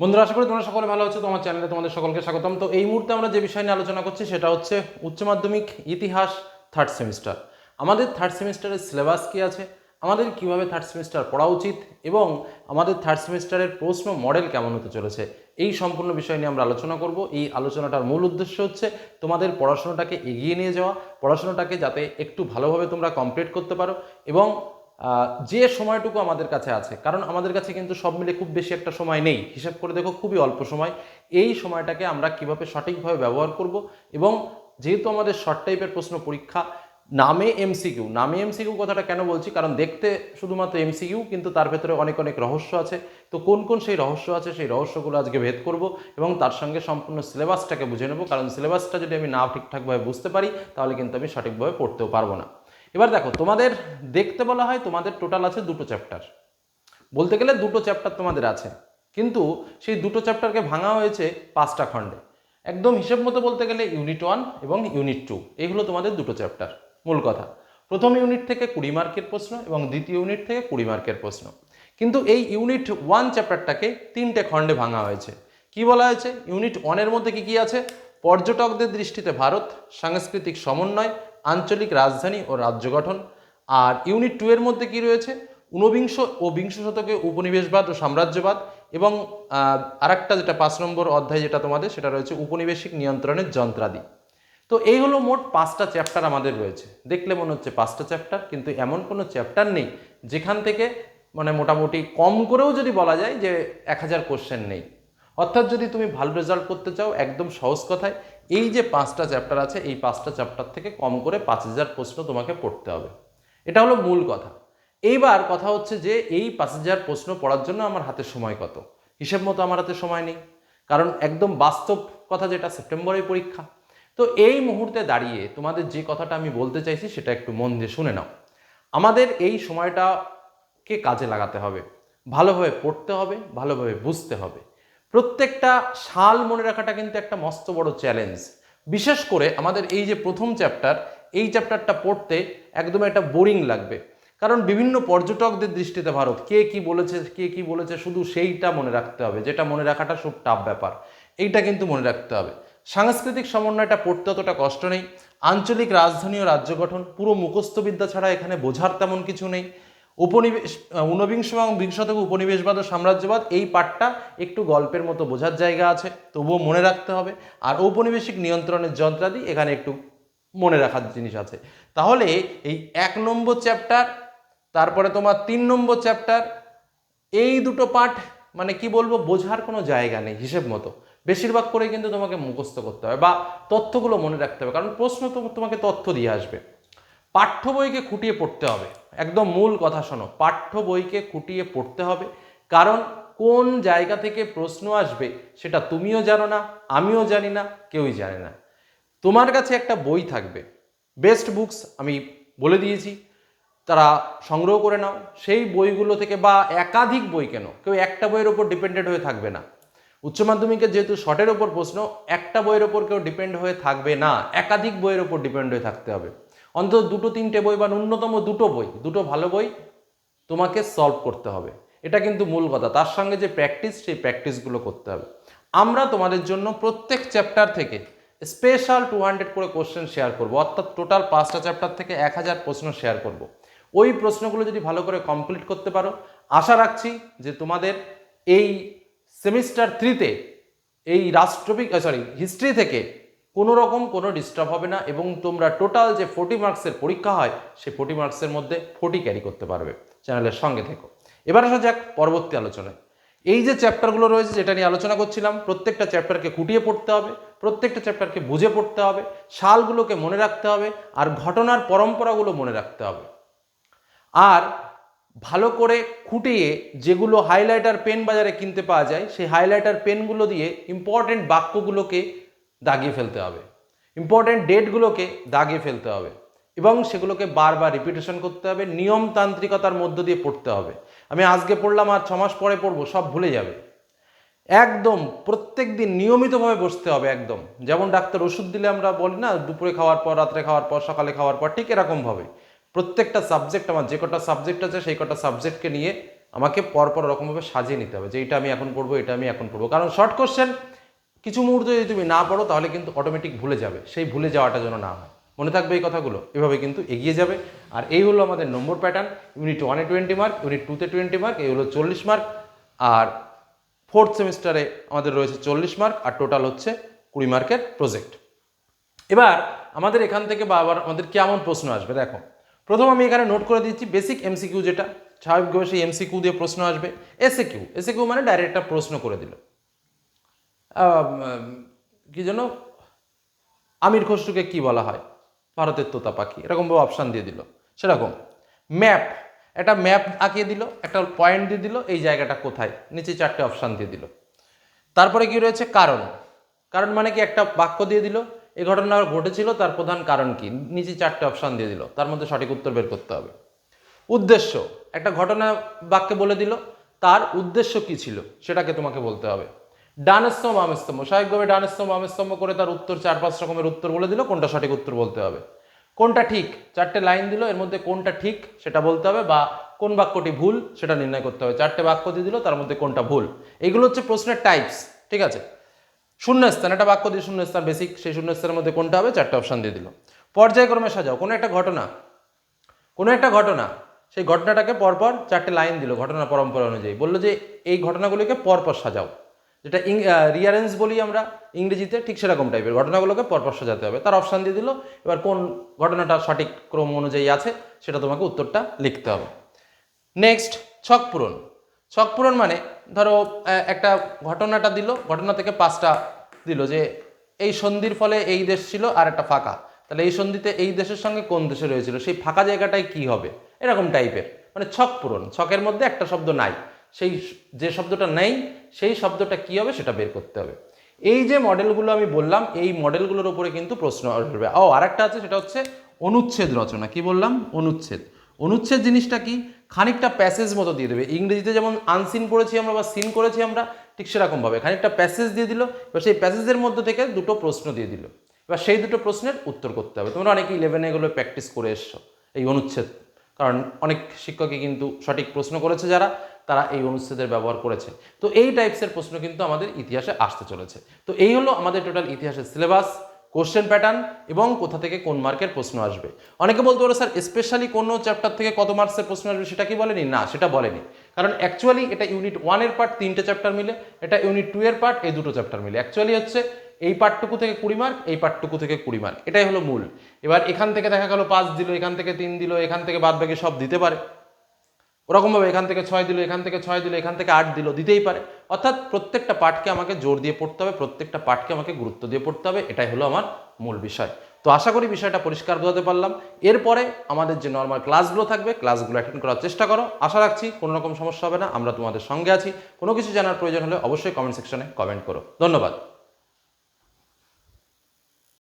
বন্ধুরা, আশা করি তোমরা সকলে ভালো আছো, তোমার চ্যানেলে তোমাদের সকলকে স্বাগতম। তো এই মুহূর্তে আমরা যে বিষয় নিয়ে আলোচনা করছি, সেটা হচ্ছে উচ্চ মাধ্যমিক, ইতিহাস থার্ড সেমিস্টার আমাদের থার্ড সেমিস্টারের সিলেবাস কী আছে? আমাদের কীভাবে থার্ড সেমিস্টার পড়া উচিত? এবং আমাদের থার্ড সেমিস্টারের প্রশ্ন মডেল কেমন হতে চলেছে? এই সম্পূর্ণ বিষয় নিয়ে আমরা আলোচনা করব। এই আলোচনাটার মূল উদ্দেশ্য হচ্ছে তোমাদের পড়াশোনাটাকে এগিয়ে নিয়ে যাওয়া, পড়াশোনাটাকে যাতে একটু ভালোভাবে তোমরা কমপ্লিট করতে পারো এবং যে সময়টুকু আমাদের কাছে আছে, কারণ আমাদের কাছে কিন্তু সব মিলে খুব বেশি একটা সময় নেই। হিসাব করে দেখো, খুবই অল্প সময়। এই সময়টাকে আমরা কীভাবে সঠিকভাবে ব্যবহার করব এবং যেহেতু আমাদের শর্ট টাইপের প্রশ্ন পরীক্ষা, নামে এমসিকিউ নামে এমসিকিউ কথাটা কেন বলছি? কারণ দেখতে শুধুমাত্র এমসিকিউ কিন্তু তার ভেতরে অনেক অনেক রহস্য আছে। তো কোন কোন সেই রহস্য আছে, সেই রহস্যগুলো আজকে ভেদ করব এবং তার সঙ্গে সম্পূর্ণ সিলেবাসটাকে বুঝে নেব। কারণ সিলেবাসটা যদি আমি না ঠিকঠাকভাবে বুঝতে পারি, তাহলে কিন্তু আমি সঠিকভাবে পড়তেও পারব না। এবার দেখো, তোমাদের দেখতে বলা হয় তোমাদের টোটাল আছে দুটো চ্যাপ্টার বলতে গেলে দুটো চ্যাপ্টার তোমাদের আছে, কিন্তু সেই দুটো চ্যাপ্টারকে ভাঙা হয়েছে পাঁচটা খণ্ডে। একদম হিসেব মতো বলতে গেলে ইউনিট ওয়ান এবং ইউনিট টু এই হলো তোমাদের দুটো চ্যাপ্টার মূল কথা। প্রথম ইউনিট থেকে কুড়ি মার্কের প্রশ্ন এবং দ্বিতীয় ইউনিট থেকে কুড়ি মার্কের প্রশ্ন। কিন্তু এই ইউনিট ওয়ান চ্যাপ্টারটাকে তিনটে খণ্ডে ভাঙা হয়েছে। কি বলা হয়েছে? ইউনিট ওয়ানের মধ্যে কি কি আছে? পর্যটকদের দৃষ্টিতে ভারত, সাংস্কৃতিক সমন্বয় আঞ্চলিক রাজধানী ও রাজ্য গঠন। আর ইউনিট টু এর মধ্যে কি রয়েছে? ঊনবিংশ ও বিংশ শতকে উপনিবেশবাদ ও সাম্রাজ্যবাদ এবং আরেকটা যেটা পাঁচ নম্বর অধ্যায় যেটা তোমাদের, সেটা রয়েছে উপনিবেশিক নিয়ন্ত্রণের যন্ত্রাদি। তো এই হলো মোট পাঁচটা চ্যাপ্টার আমাদের রয়েছে। দেখলে মনে হচ্ছে পাঁচটা চ্যাপ্টার কিন্তু এমন কোনো চ্যাপ্টার নেই যেখান থেকে মানে মোটামুটি কম করেও যদি বলা যায় যে এক হাজার কোশ্চেন নেই। অর্থাৎ যদি তুমি ভালো রেজাল্ট করতে চাও, একদম সহজ কথায় এই যে পাঁচটা চ্যাপ্টার আছে, এই পাঁচটা চ্যাপ্টার থেকে কম করে পাঁচ হাজার প্রশ্ন তোমাকে পড়তে হবে। এটা হলো মূল কথা। এইবার কথা হচ্ছে যে, এই পাঁচ হাজার প্রশ্ন পড়ার জন্য আমার হাতে সময় কত? হিসেব মতো আমার হাতে সময় নেই। কারণ একদম বাস্তব কথা যেটা, সেপ্টেম্বরের পরীক্ষা। তো এই মুহূর্তে দাঁড়িয়ে তোমাদের যে কথাটা আমি বলতে চাইছি, সেটা একটু মন দিয়ে শুনে নাও। আমাদের এই সময়টাকে কাজে লাগাতে হবে। ভালোভাবে পড়তে হবে, ভালোভাবে বুঝতে হবে। প্রত্যেকটা সাল মনে রাখাটা কিন্তু একটা মস্ত বড় চ্যালেঞ্জ বিশেষ করে আমাদের এই যে প্রথম চ্যাপ্টার এই চ্যাপ্টারটা পড়তে একদম একটা বোরিং লাগবে। কারণ বিভিন্ন পর্যটকদের দৃষ্টিতে ভারত, কে কি বলেছে, কে কি বলেছে, শুধু সেইটা মনে রাখতে হবে, যেটা মনে রাখাটা খুব টাফ ব্যাপার। এইটা কিন্তু মনে রাখতে হবে। সাংস্কৃতিক সমন্বয়টা পড়তে অতটা কষ্ট নেই। আঞ্চলিক রাজধানী ও রাজ্য গঠন, পুরো মুখস্থবিদ্যা ছাড়া এখানে বোঝার তেমন কিছু নেই। উপনিবেশ ঊনবিংশ এবং বিংশ শতক উপনিবেশবাদ ও সাম্রাজ্যবাদ, এই পাঠটা একটু গল্পের মতো বোঝার জায়গা আছে, তবুও মনে রাখতে হবে। আর ঔপনিবেশিক নিয়ন্ত্রণের যন্ত্রাদি এখানে একটু মনে রাখার জিনিস আছে। তাহলে এই এক নম্বর চ্যাপ্টার, তারপরে তোমার তিন নম্বর চ্যাপ্টার, এই দুটো পাঠ মানে কি বলব, বোঝার কোনো জায়গা নেই হিসেব মতো। বেশিরভাগ করে কিন্তু তোমাকে মুখস্থ করতে হবে বা তথ্যগুলো মনে রাখতে হবে, কারণ প্রশ্ন তো তোমাকে তথ্য দিয়ে আসবে। পাঠ্য বইকে খুঁটিয়ে পড়তে হবে। একদম মূল কথা শোনো, পাঠ্য বইকে খুঁটিয়ে পড়তে হবে। কারণ কোন জায়গা থেকে প্রশ্ন আসবে সেটা তুমিও জানো না, আমিও জানি না, কেউই জানে না। তোমার কাছে একটা বই থাকবে। বেস্ট বুকস আমি বলে দিয়েছি, তারা সংগ্রহ করে নাও। সেই বইগুলো থেকে বা একাধিক বই কেন, কেউ একটা বইয়ের ওপর ডিপেন্ডেড হয়ে থাকবে না। উচ্চ মাধ্যমিকের যেহেতু শর্টের ওপর প্রশ্ন, একটা বইয়ের ওপর কেউ ডিপেন্ড হয়ে থাকবে না, একাধিক বইয়ের ওপর ডিপেন্ড হয়ে থাকতে হবে। অন্তত দুটো তিনটে বই বা ন্যূনতম দুটো বই, দুটো ভালো বই তোমাকে সলভ করতে হবে। এটা কিন্তু মূল কথা। তার সঙ্গে যে প্র্যাকটিস সেই প্র্যাকটিসগুলো করতে হবে। আমরা তোমাদের জন্য প্রত্যেক চ্যাপ্টার থেকে স্পেশাল টু হান্ড্রেড করে কোশ্চেন শেয়ার করব। অর্থাৎ টোটাল পাঁচটা চ্যাপ্টার থেকে এক হাজার প্রশ্ন শেয়ার করব। ওই প্রশ্নগুলো যদি ভালো করে কমপ্লিট করতে পারো, আশা রাখছি যে তোমাদের এই সেমিস্টার থ্রিতে এই রাষ্ট্রবিক সরি হিস্ট্রি থেকে কোনো রকম কোনো ডিস্টার্ব হবে না এবং তোমরা টোটাল যে ফোর্টি মার্কসের পরীক্ষা হয়, সেই ফোর্টি মার্কসের মধ্যে ফোর্টি ক্যারি করতে পারবে। চ্যানেলের সঙ্গে থেকো। এবার আসা যাক পরবর্তী আলোচনায়। এই যে চ্যাপ্টারগুলো রয়েছে, যেটা নিয়ে আলোচনা করছিলাম, প্রত্যেকটা চ্যাপ্টারকে খুঁটিয়ে পড়তে হবে, প্রত্যেকটা চ্যাপ্টারকে বুঝে পড়তে হবে, সালগুলোকে মনে রাখতে হবে, আর ঘটনার পরম্পরাগুলো মনে রাখতে হবে। আর ভালো করে খুঁটিয়ে যেগুলো হাইলাইটার পেন বাজারে কিনতে পাওয়া যায়, সেই হাইলাইটার পেনগুলো দিয়ে ইম্পর্টেন্ট বাক্যগুলোকে দাগিয়ে ফেলতে হবে। ইম্পর্টেন্ট ডেটগুলোকে দাগিয়ে ফেলতে হবে এবং সেগুলোকে বারবার রিপিটেশন করতে হবে, নিয়মতান্ত্রিকতার মধ্য দিয়ে পড়তে হবে। আমি আজকে পড়লাম আর ছমাস পরে পড়ব, সব ভুলে যাবে। একদম প্রত্যেক দিন নিয়মিতভাবে বসতে হবে একদম। যেমন ডাক্তার ওষুধ দিলে আমরা বলি না, দুপুরে খাওয়ার পর, রাত্রে খাওয়ার পর, সকালে খাওয়ার পর, ঠিক এরকমভাবে। প্রত্যেকটা সাবজেক্ট আমার যে কটা সাবজেক্ট আছে, সেই কটা সাবজেক্টকে নিয়ে আমাকে পরপর রকমভাবে সাজিয়ে নিতে হবে যে, এটা আমি এখন পড়ব, এটা আমি এখন পড়ব। কারণ শর্ট কোশ্চেন কিছু মুহূর্ত যদি তুমি না পড়ো তাহলে কিন্তু অটোমেটিক ভুলে যাবে। সেই ভুলে যাওয়াটা যেন না হয়। মনে থাকবে এই কথাগুলো। এভাবে কিন্তু এগিয়ে যাবে। আর এই হলো আমাদের নম্বর প্যাটার্ন ইউনিট ওয়ানে টোয়েন্টি মার্ক ইউনিট টুতে টোয়েন্টি মার্ক এই হলো চল্লিশ মার্ক আর ফোর্থ সেমিস্টারে আমাদের রয়েছে চল্লিশ মার্ক আর টোটাল হচ্ছে কুড়ি মার্কের প্রজেক্ট এবার আমাদের এখান থেকে বা আবার আমাদের কেমন প্রশ্ন আসবে? দেখো, প্রথম আমি এখানে নোট করে দিচ্ছি বেসিক এমসিকিউ যেটা। স্বাভাবিকভাবে সেই এমসিকিউ দিয়ে প্রশ্ন আসবে। এসে কিউ এসে কিউ মানে ডাইরেক্ট একটা প্রশ্ন করে দিল। কি যেন আমির খসরুকে কি বলা হয়? ভারতের তোতা পাখি। এরকমভাবে অপশান দিয়ে দিল। সেরকম। ম্যাপ একটা ম্যাপ আঁকিয়ে দিল, একটা পয়েন্ট দিয়ে দিল, এই জায়গাটা কোথায়? নিচে চারটে অপশান দিয়ে দিল। তারপরে কি রয়েছে? কারণ। কারণ মানে কি? একটা বাক্য দিয়ে দিল। এই ঘটনা ঘটেছিল, তার প্রধান কারণ কি? নিচে চারটে অপশান দিয়ে দিল। তার মধ্যে সঠিক উত্তর বের করতে হবে। উদ্দেশ্য। একটা ঘটনা বাক্যে বলে দিল, তার উদ্দেশ্য কি ছিল? সেটাকে তোমাকে বলতে হবে। ডানস্তম বামস্তম্ভ। স্বাভাবিকভাবে ডানস্তম বামস্তম্ভ করে তার উত্তর, চার পাঁচ রকমের উত্তর বলে দিল, কোনটা সঠিক উত্তর বলতে হবে। কোনটা ঠিক? চারটে লাইন দিল, এর মধ্যে কোনটা ঠিক সেটা বলতে হবে বা কোন বাক্যটি ভুল সেটা নির্ণয় করতে হবে। চারটে বাক্য দিয়ে দিল, তার মধ্যে কোনটা ভুল। এগুলো হচ্ছে প্রশ্নের টাইপস ঠিক আছে? শূন্যস্থান, একটা বাক্য দিয়ে শূন্যস্থান বেসিক সেই শূন্যস্থানের মধ্যে কোনটা হবে? চারটে অপশান দিয়ে দিল। পর্যায়ক্রমে সাজাও, কোনো একটা ঘটনা, কোনো একটা ঘটনা, সেই ঘটনাটাকে পরপর চারটে লাইন দিল, ঘটনা পরম্পরা অনুযায়ী। বলল যে এই ঘটনাগুলিকে পরপর সাজাও। যেটা ইং রিয়ারেন্স বলি আমরা, ইংরেজিতে ঠিক সেরকম টাইপের ঘটনাগুলোকে পরপর সাজাতে হবে। তার অপশান দিয়ে দিল, এবার কোন ঘটনাটা সঠিক ক্রম অনুযায়ী আছে, সেটা তোমাকে উত্তরটা লিখতে হবে। নেক্সট ছক পূরণ। ছক পূরণ মানে ধরো একটা ঘটনাটা দিল, ঘটনা থেকে পাঁচটা দিল যে, এই সন্ধির ফলে এই দেশ ছিল আর একটা ফাঁকা। তাহলে এই সন্ধিতে এই দেশের সঙ্গে কোন দেশে রয়েছিল? সেই ফাঁকা জায়গাটায় কি হবে? এরকম টাইপের মানে ছক পূরণ। ছকের মধ্যে একটা শব্দ নাই। সেই যে শব্দটা নেই, সেই শব্দটা কি হবে সেটা বের করতে হবে। এই যে মডেলগুলো আমি বললাম, এই মডেলগুলোর উপরে কিন্তু প্রশ্ন আসবে। ও, আরেকটা আছে, সেটা হচ্ছে অনুচ্ছেদ রচনা। কি বললাম? অনুচ্ছেদ। অনুচ্ছেদ জিনিসটা কি? খানিকটা প্যাসেজ মতো দিয়ে দেবে। ইংরেজিতে যেমন আনসিন করেছি আমরা বা সিন করেছি আমরা, ঠিক সেরকমভাবে। খানিকটা প্যাসেজ দিয়ে দিল। এবার সেই প্যাসেজের মধ্যে থেকে দুটো প্রশ্ন দিয়ে দিল। এবার সেই দুটো প্রশ্নের উত্তর করতে হবে। তোমরা অনেকে ইলেভেনে এগুলো প্র্যাকটিস করে এসছো, এই অনুচ্ছেদ। কারণ অনেক শিক্ষকই কিন্তু সঠিক প্রশ্ন করেছে যারা। তারা এই অনুচ্ছেদের ব্যবহার করেছে। তো এই টাইপসের প্রশ্ন কিন্তু আমাদের ইতিহাসে আসতে চলেছে। তো এই হলো আমাদের টোটাল ইতিহাসের সিলেবাস কোশ্চেন প্যাটার্ন এবং কোথা থেকে কোন মার্কের প্রশ্ন আসবে। অনেকে বলতে পারো, স্যার স্পেশালি কোনো চ্যাপ্টার থেকে কত মার্কসের প্রশ্ন আসবে সেটা কি বলেনি? না, সেটা বলেনি। কারণ অ্যাকচুয়ালি এটা ইউনিট ওয়ানের পার্ট তিনটে চ্যাপ্টার মিলে, এটা ইউনিট টু এর পার্ট এই দুটো চ্যাপ্টার মিলে। অ্যাকচুয়ালি হচ্ছে এই পার্টটুকু থেকে কুড়ি মার্ক এই পার্টটুকু থেকে কুড়ি মার্ক এটাই হলো মূল। এবার এখান থেকে দেখা গেল পাঁচ দিল, এখান থেকে তিন দিল, এখান থেকে বাদ বাকি সব দিতে পারে। ওরকমভাবে এখান থেকে ছয় দিল, এখান থেকে ছয় দিল, এখান থেকে আট দিল, দিতেই পারে। অর্থাৎ প্রত্যেকটা পাঠকে আমাকে জোর দিয়ে পড়তে হবে, প্রত্যেকটা পাঠকে আমাকে গুরুত্ব দিয়ে পড়তে হবে, এটাই হলো আমার মূল বিষয়। তো আশা করি বিষয়টা পরিষ্কার বোঝাতে পারলাম। এরপরে আমাদের যে নর্মাল ক্লাসগুলো থাকবে ক্লাসগুলো অ্যাটেন্ড করার চেষ্টা করো। আশা রাখছি কোনো রকম সমস্যা হবে না, আমরা তোমাদের সঙ্গে আছি। কোনো কিছু জানার প্রয়োজন হলে অবশ্যই কমেন্ট সেকশনে কমেন্ট করো। ধন্যবাদ।